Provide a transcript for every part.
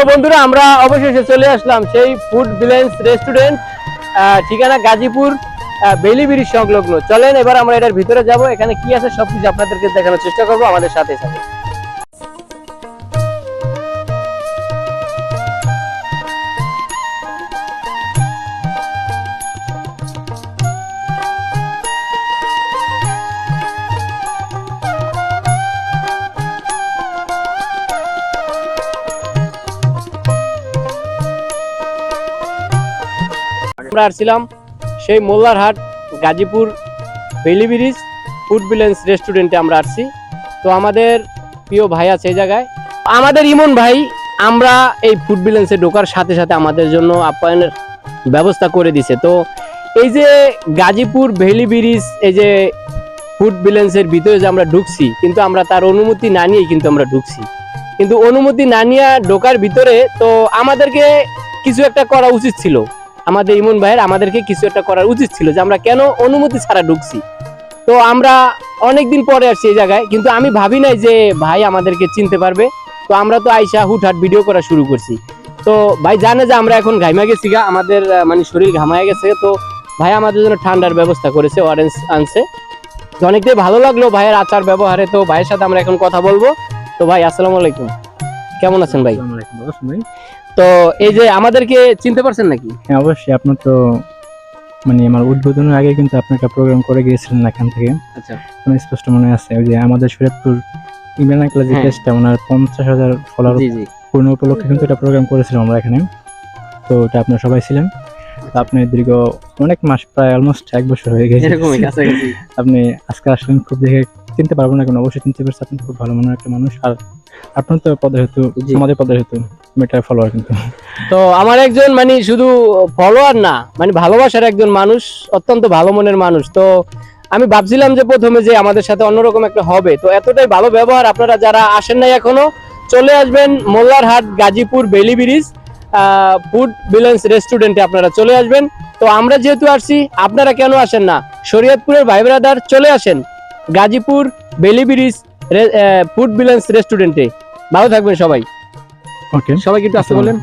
তো বন্ধুরা, আমরা অবশেষে চলে আসলাম সেই ফুড ভিলেন্স রেস্টুরেন্ট ঠিকানা গাজীপুর বেলি বিড়ি সংলগ্ন। চলেন, এবার আমরা এটার ভিতরে যাব। এখানে কি আছে সবকিছু আপনাদেরকে দেখানোর চেষ্টা করব, আমাদের সাথে সাথে আমরা আসছিলাম সেই Mollarhat, Gazipur Beli bridge food villains রেস্টুরেন্টে আমরা আসছি। তো আমাদের প্রিয় ভাই আছে এই জায়গায়। আমাদের ইমন ভাই, আমরা এই ফুড ভিলেন্সে ঢোকার সাথে সাথে আমাদের জন্য আপ্যায়নের ব্যবস্থা করে দিছে। তো এই যে গাজীপুর ভেলি ব্রিজ এই যে ফুড ভিলেন্সের ভিতরে যে আমরা ঢুকছি, কিন্তু আমরা তার অনুমতি না নিয়েই কিন্তু আমরা ঢুকছি। কিন্তু অনুমতি না নিয়ে ঢোকার ভিতরে তো আমাদেরকে কিছু একটা করা উচিত ছিল। আমাদের ইমন ভাইয়ের আমাদেরকে কিছু একটা করার উচিত ছিল যে আমরা কেন অনুমতি ছাড়া ঢুকছি। তো আমরা অনেকদিন পরে আসছি এই জায়গায়, কিন্তু আমি ভাবি নাই যে ভাই আমাদেরকে চিনতে পারবে। তো আমরা তো আইসা হুটহাট ভিডিও করা শুরু করছি। তো ভাই জানে যে আমরা এখন ঘাইমা গেছি গা, আমাদের মানে শরীর ঘামায় গেছে। তো ভাই আমাদের জন্য ঠান্ডার ব্যবস্থা করেছে অরেঞ্জ আনছে। তো অনেকটাই ভালো লাগল ভাইয়ের আচার ব্যবহারে। তো ভাইয়ের সাথে আমরা এখন কথা বলব। তো ভাই, আসসালামু আলাইকুম। কেমন আছেন ভাই? ভাই? তো এই যে আমাদেরকে চিনতে পারছেন নাকি? হ্যাঁ অবশ্যই। আপনার তো মানে আমার উদ্বোধনের আগে কিন্তু আপনি একটা প্রোগ্রাম করে গিয়েছিলেন এখান থেকে। আচ্ছা। আমার স্পষ্ট মনে আছে ওই যে আমাদের শরীয়তপুর ইমরান আঙ্কেল যে হ্যাঁ। পেজটা ওনার পঞ্চাশ হাজার ফলোয়ার জি জি। পূর্ণ উপলক্ষে কিন্তু এটা প্রোগ্রাম করেছিলাম আমরা এখানে। তো এটা আপনারা সবাই ছিলেন। আপনি দীর্ঘ অনেক মাস প্রায় অলমোস্ট এক বছর হয়ে গেছে। আপনি আজকে আসলেন খুব দেখে চিনতে পারব না কেন অবশ্যই চিনতে পারছি। আপনি খুব ভালো মনের একটা মানুষ। আর আপনার তো পদের হেতু। আমাদের পদে হেতু মেটার ফলোয়ার কিন্তু। তো আমার একজন মানে শুধু ফলোয়ার না মানে ভালোবাসার একজন মানুষ, অত্যন্ত ভালো মনের মানুষ। তো আমি ভাবছিলাম যে প্রথমে যে আমাদের সাথে অন্যরকম একটা হবে। তো এতটাই ভালো ব্যবহার আপনারা যারা আসেন নাই এখনও, চলে আসবেন Mollarhat, Gazipur Beli bridge food villains রেস্টুরেন্টে আপনারা চলে আসবেন। তো আমরা যেহেতু আসছি, আপনারা কেন আসেন না? শরীয়তপুরের ভাই ব্রাদার চলে আসেন Gazipur Beli bridge food villains রেস্টুরেন্টে ভালো থাকবেন সবাই। ওকে। সবাই কিন্তু আসতে বলেন।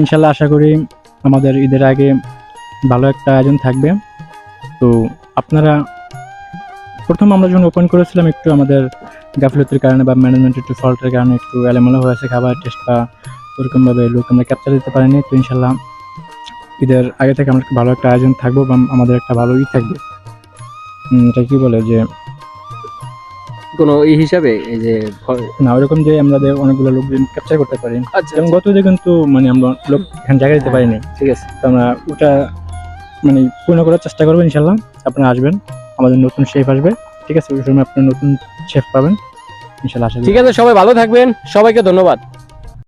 ইনশাল্লাহ। আশা করি আমাদের ঈদের আগে ভালো একটা আয়োজন থাকবে। তো আপনারা প্রথম আমরা যখন ওপেন করেছিলাম একটু আমাদের গাফিলতির কারণে বা ম্যানেজমেন্টের একটু ফল্টের কারণে একটু এলোমেলো হয়েছে খাবার টেস্ট বা ওরকমভাবে লোক আমরা ক্যাপচার দিতে পারিনি তো ইনশাল্লাহ ঈদের আগে থেকে আমরা একটা ভালো একটা আয়োজন থাকব বা আমাদের একটা ভালো ই থাকবে। এটা কি বলে যে কোনো এই হিসাবে এই যে না ওরকম যে আমরা অনেকগুলো লোকজন ক্যাপচার করতে পারি। আচ্ছা এবং গত ঈদে কিন্তু মানে আমরা লোক এখানে জায়গা দিতে পারিনি। ঠিক আছে। তো আমরা ওটা মানে পূর্ণ করার চেষ্টা করব ইনশাল্লাহ আপনি আসবেন আমাদের নতুন শেফ আসবে। ঠিক আছে ওই সময় আপনার নতুন শেফ পাবেন। ইনশাল্লাহ ঠিক আছে সবাই ভালো থাকবেন। সবাইকে ধন্যবাদ।